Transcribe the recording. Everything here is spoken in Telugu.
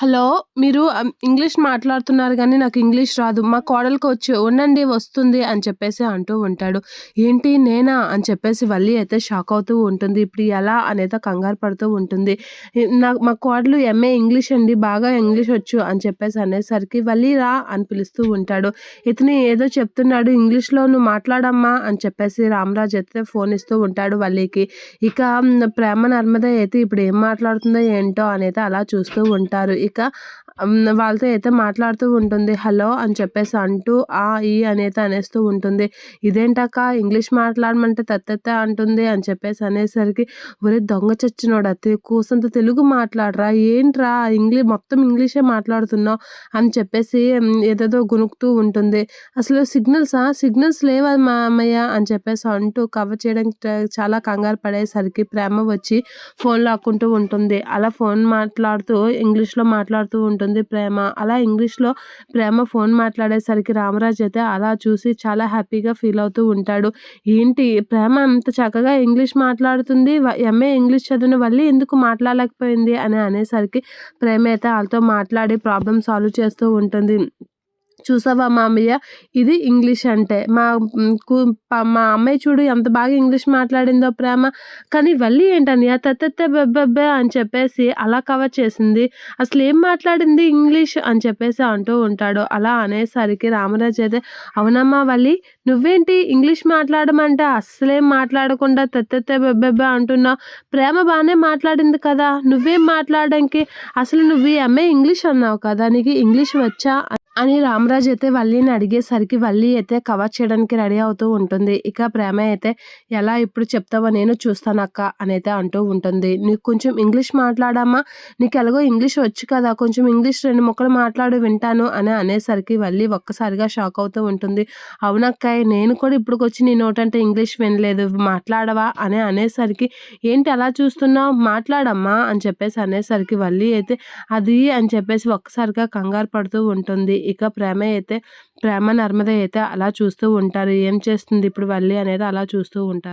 హలో మీరు ఇంగ్లీష్ మాట్లాడుతున్నారు కానీ నాకు ఇంగ్లీష్ రాదు. మా కోడలికి వచ్చి ఉండండి వస్తుంది అని చెప్పేసి అంటూ ఉంటాడు. ఏంటి నేనా? అని చెప్పేసి వల్లి అయితే షాక్ అవుతూ ఉంటుంది. ఇప్పుడు ఎలా అనేది కంగారు పడుతూ ఉంటుంది. నా నాకు మా కోడలు ఎంఏ ఇంగ్లీష్ అండి. బాగా ఇంగ్లీష్ వచ్చు అని చెప్పేసి అనేసరికి వల్లి రా అని పిలుస్తూ ఉంటాడు. ఇతని ఏదో చెప్తున్నాడు ఇంగ్లీష్‌లో నువ్వు మాట్లాడమ్మా అని చెప్పేసి రామరాజ్ అయితే ఫోన్ ఇస్తూ ఉంటాడు వల్లికి. ఇక ప్రేమ నర్మద అయితే ఇప్పుడు ఏం మాట్లాడుతుందో ఏంటో అనేది అలా చూస్తూ ఉంటారు. ఇక వాళ్ళతో అయితే మాట్లాడుతూ ఉంటుంది. హలో అని చెప్పేసి అంటూ ఆ, ఈ అనేది అనేస్తూ ఉంటుంది. ఇదేంటక్క ఇంగ్లీష్ మాట్లాడమంటే తత్తెత్త అంటుంది అని చెప్పేసి అనేసరికి ఒరే దొంగ చచ్చినోడు అతి కూసంత తెలుగు మాట్లాడరా! ఏంట్రా ఇంగ్లీ మొత్తం ఇంగ్లీషే మాట్లాడుతున్నావు అని చెప్పేసి ఏదేదో గొణుకుతూ ఉంటుంది. అసలు సిగ్నల్సా? సిగ్నల్స్ లేవా మా అమ్మయ్య అని చెప్పేసి అంటూ కవర్ చేయడానికి చాలా కంగారు పడేసరికి ప్రేమ వచ్చి ఫోన్ లాక్కుంటూ ఉంటుంది. అలా ఫోన్ మాట్లాడుతూ ఇంగ్లీష్‌లో మా మాట్లాడుతూ ఉంటుంది ప్రేమ. అలా ఇంగ్లీష్‌లో ప్రేమ ఫోన్ మాట్లాడేసరికి రామరాజు అయితే అలా చూసి చాలా హ్యాపీగా ఫీల్ అవుతూ ఉంటాడు. ఏంటి ప్రేమ అంత చక్కగా ఇంగ్లీష్ మాట్లాడుతుంది. ఎంఏ ఇంగ్లీష్ చదివిన వల్ల ఎందుకు మాట్లాడలేకపోయింది అని అనేసరికి ప్రేమ అయితే వాళ్ళతో మాట్లాడి ప్రాబ్లమ్ సాల్వ్ చేస్తూ ఉంటుంది. చూసావా మామయ్య ఇది ఇంగ్లీష్ అంటే. మా మా అమ్మాయి చూడు ఎంత బాగా ఇంగ్లీష్ మాట్లాడిందో ప్రేమ. కానీ వెళ్ళి ఏంటన్నయ్య తత్తెత్త బెబ్బెబ్బే అని చెప్పేసి అలా కవర్ చేసింది. అసలేం మాట్లాడింది ఇంగ్లీష్ అని చెప్పేసి అంటూ ఉంటాడు. అలా అనేసరికి రామరాజు అయితే అవునమ్మా వల్లి నువ్వేంటి ఇంగ్లీష్ మాట్లాడమంటే అస్సలేం మాట్లాడకుండా తత్తెత్త బెబ్బెబ్బే అంటున్నావు. ప్రేమ బాగానే మాట్లాడింది కదా! నువ్వేం మాట్లాడడానికి అసలు నువ్వు ఎంఏ ఇంగ్లీష్ అన్నావు కదా! నీకు ఇంగ్లీష్ వచ్చా? అని రామరాజు అయితే వల్లిని అడిగేసరికి వల్లి అయితే కవర్ చేయడానికి రెడీ అవుతూ ఉంటుంది. ఇక ప్రేమ అయితే ఎలా ఇప్పుడు చెప్తావో నేను చూస్తానక్క అనైతే అంటూ ఉంటుంది. నీకు కొంచెం ఇంగ్లీష్ మాట్లాడమ్మా! నీకు ఎలాగో ఇంగ్లీష్ వచ్చు కదా! కొంచెం ఇంగ్లీష్ రెండు ముక్కలు మాట్లాడు వింటాను అని అనేసరికి వల్లి ఒక్కసారిగా షాక్ అవుతూ ఉంటుంది. అవునక్కాయ్ నేను కూడా ఇప్పటికొచ్చి నీ నోటంటే ఇంగ్లీష్ వినలేదు. మాట్లాడవా? అని అనేసరికి ఏంటి అలా చూస్తున్నావు? మాట్లాడమ్మా అని చెప్పేసి అనేసరికి వల్లి అయితే అది అని చెప్పేసి ఒక్కసారిగా కంగారు పడుతూ ఉంటుంది. ఇక ప్రేమ అయితే ప్రేమ నర్మద అయితే అలా చూస్తూ ఉంటారు. ఏం చేస్తుంది ఇప్పుడు వల్లి అనేది అలా చూస్తూ ఉంటారు.